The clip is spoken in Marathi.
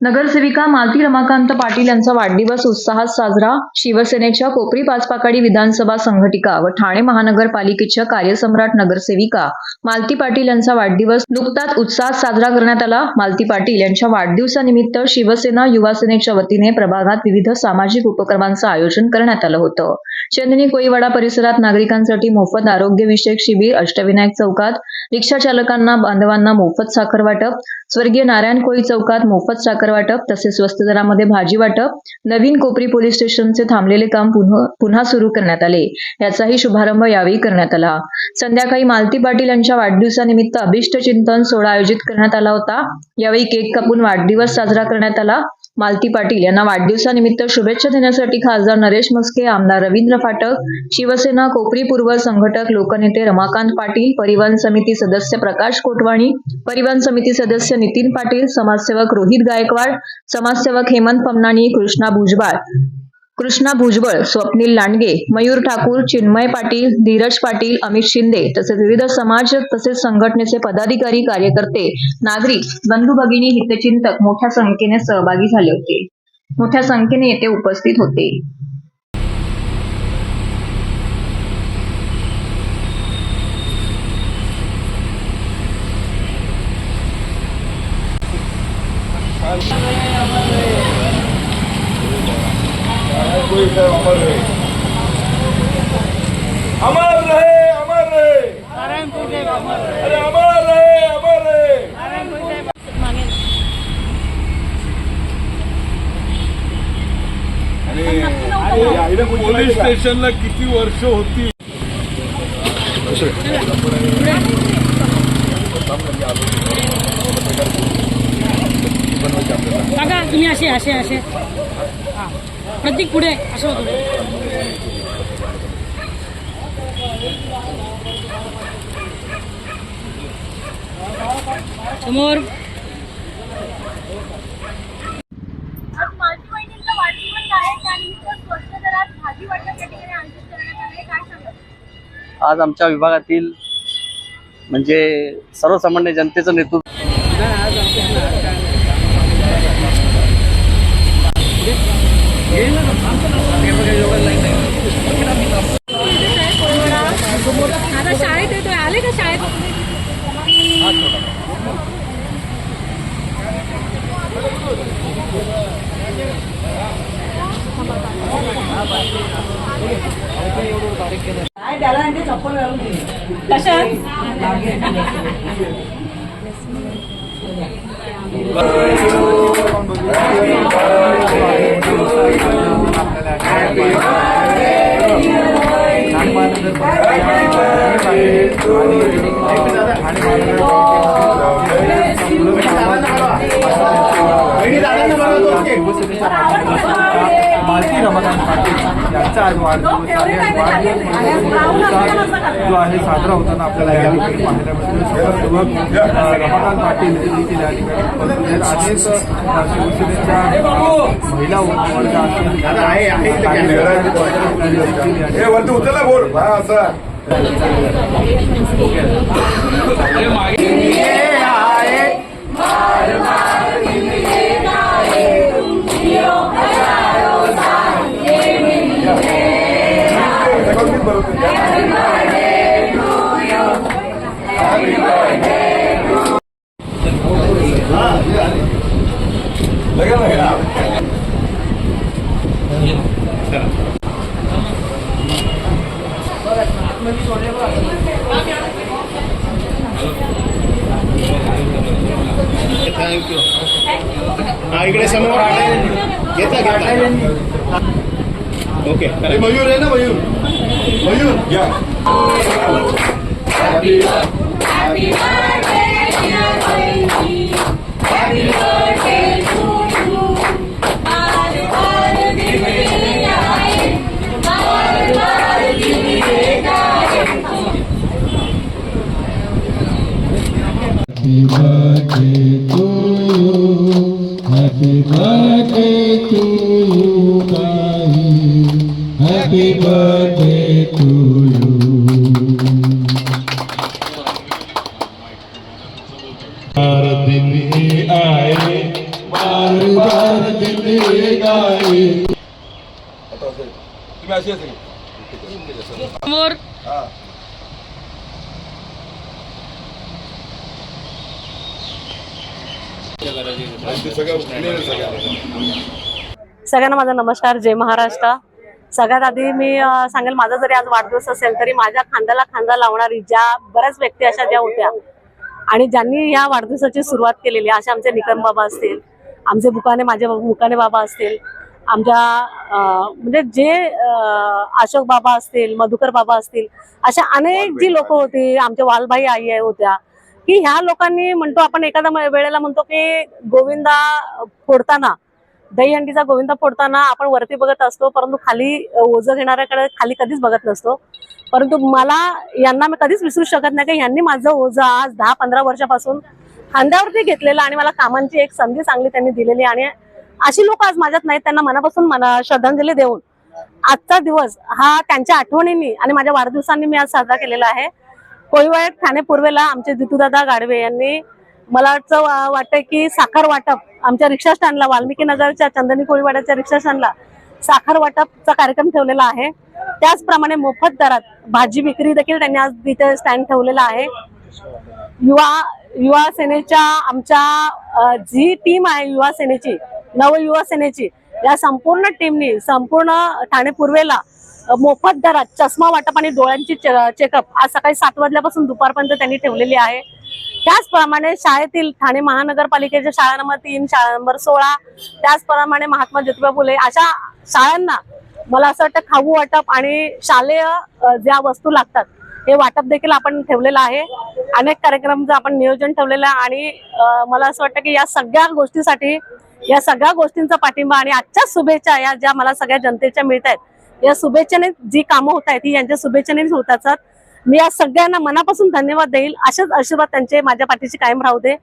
नगरसेविका मालती रमाकांत पाटील यांचा वाढदिवस उत्साहात साजरा. शिवसेनेच्या कोपरी पाचपाकाडी विधानसभा संघटिका व ठाणे महानगरपालिकेच्या कार्यसम्राट नगरसेविका मालती पाटील यांचा वाढदिवस नुकताच उत्साहात साजरा करण्यात आला. मालती पाटील यांच्या वाढदिवसानिमित्त शिवसेना युवा सेनेच्या वतीने प्रभागात विविध सामाजिक उपक्रमांचं आयोजन करण्यात आलं होतं. चंदनी कोईवाडा परिसरात नागरिकांसाठी मोफत आरोग्यविषयक शिबिर अष्टविनायक चौकात रिक्षा चालकांना बांधवांना मोफत साखर वाटप स्वर्गीय नारायण कोळी चौकात मोफत साखर वाटप तसेच स्वस्त दरामध्ये भाजी वाटप नवीन कोपरी पोलीस स्टेशनचे थांबलेले काम पुन्हा पुन्हा सुरू करण्यात आले. याचाही शुभारंभ यावेळी करण्यात आला. संध्याकाळी मालती पाटील यांच्या वाढदिवसानिमित्त अभिष्ट चिंतन सोहळा आयोजित करण्यात आला होता. यावेळी केक कापून वाढदिवस साजरा करण्यात आला. मालती पाटील यांना वाढदिवसानिमित्त शुभेच्छा देण्यासाठी खासदार नरेश मस्के आमदार रवींद्र फाटक शिवसेना कोपरी पूर्व संघटक लोकनेते रमाकांत पाटील परिवहन समिती सदस्य प्रकाश कोटवाणी परिवहन समिती सदस्य नितीन पाटील समाजसेवक रोहित गायकवाड समाजसेवक हेमंत पमनाणी कृष्णा भुजबळ. कृष्णा भुजबळ स्वप्नील लांडगे मयूर ठाकूर चिन्मय पाटील धीरज पाटील अमित शिंदे तसेच विविध समाज तसेच संघटनेचे पदाधिकारी कार्यकर्ते नागरिक बंधू भगिनी हितचिंतक मोठ्या संख्येने सहभागी झाले होते. मोठ्या संख्येने येथे उपस्थित होते अमर रहे अमर रहे अरे अमर रहे अमर रहे आणि पोलीस स्टेशनला किती वर्ष होती? बघा तुम्ही असे असे असे. प्रतीक पुढे असं होतं. समोर आज मालती वहिनींचा वाढदिवस आहे त्यानिमित्त स्वस्त दरात भाजी वाटप या ठिकाणी आयोजित करण्यात आले काय सांगा आज आमच्या विभागातील म्हणजे सर्वसामान्य जनतेचं नेतृत्व ఎలా అంటే చెప్పలు Thank you. मालती रमाकांत पाटील यांचा आज वाढदिवस आहे वाढदिवस जो आहे साजरा होताना आपल्याला या ठिकाणी पाहायला मिळतो. समाजसेवक रमाकांत पाटील हे देखील या ठिकाणी उपस्थित आहेत. अनेक अ, शिवसेनेच्या महिला वर्ग देखील या हे वरती हा इकडे समोर घेतला घेतला ओके. मयूर आहे ना Mayur? Mayur Jay happy happy birthday Happy birthday to you. Happy birthday to you, Kahi. Happy birthday. समोर. सगळ्यांना माझा नमस्कार जय महाराष्ट्र सगळ्यात आधी मी सांगेल माझा जरी आज वाढदिवस असेल तरी माझ्या खांद्याला खांदा लावणारी ज्या बऱ्याच व्यक्ती अशा ज्या होत्या आणि ज्यांनी या वाढदिवसाची सुरुवात केलेली असे आमचे निकम बाबा असतील आमचे बुकाने माझे मुकाने बाबा असतील आमच्या म्हणजे जे अशोक बाबा असतील मधुकर बाबा असतील अशा अनेक जी लोक होती आमच्या वालबाई आई आहे होत्या की ह्या लोकांनी म्हणतो आपण एखाद्या वेळेला म्हणतो की गोविंदा फोडताना दहीहंडीचा गोविंदा फोडताना आपण वरती बघत असतो परंतु खाली ओझं घेणाऱ्याकडे खाली कधीच बघत नसतो. परंतु मला यांना मी कधीच विसरू शकत नाही की यांनी माझं ओझं आज दहा पंधरा वर्षापासून खांद्यावरती घेतलेलं आणि मला कामांची एक संधी चांगली त्यांनी दिलेली आणि अशी लोक आज माझ्यात नाहीत त्यांना मनापासून मना श्रद्धांजली देऊन आजचा दिवस हा त्यांच्या आठवणींनी आणि माझ्या वाढदिवसांनी मी आज साजरा केलेला आहे. कोळीवाड्यात ठाणे पूर्वेला आमचे जितूदादा गाडवे यांनी मला वाटतं वाटतंय की साखर वाटप आमच्या रिक्षा स्टँडला वाल्मिकी नगरच्या चंदनी कोळीवाड्याच्या रिक्षा स्टँडला साखर वाटपचा कार्यक्रम ठेवलेला आहे. त्याचप्रमाणे मोफत दरात भाजी विक्री देखील त्यांनी आज तिथे स्टँड ठेवलेला आहे. युवा युवा सेनेच्या आमच्या जी टीम आहे युवा सेनेची नव युवा सेनेची या संपूर्ण टीमनी संपूर्ण ठाणे पूर्वेला मोफत दरात चष्मा वाटप आणि डोळ्यांची चेकअप आज सकाळी सात वाजल्यापासून दुपारपर्यंत त्यांनी ठेवलेली आहे. त्याचप्रमाणे शाळेतील ठाणे महानगरपालिकेच्या शाळा नंबर तीन शाळा नंबर सोळा त्याचप्रमाणे महात्मा ज्योतिबा फुले अशा शाळांना मला असं वाटतं खाऊ वाटप आणि शालेय ज्या वस्तू लागतात हे वाटप देखील आपण ठेवलेलं आहे. अनेक कार्यक्रमचं आपण नियोजन ठेवलेलं आहे आणि मला असं वाटतं की या सगळ्या गोष्टीसाठी या सगळ्या गोष्टींचा पाठिंबा आणि आजच्या शुभेच्छा या ज्या मला सगळ्या जनतेच्या मिळत आहेत या शुभेच्छेने जी कामं होत आहेत ही यांच्या शुभेच्छेनेच होत असतात. मी या सगळ्यांना मनापासून धन्यवाद देईल. असेच आशीर्वाद त्यांचे माझ्या पाठीशी कायम राहू दे.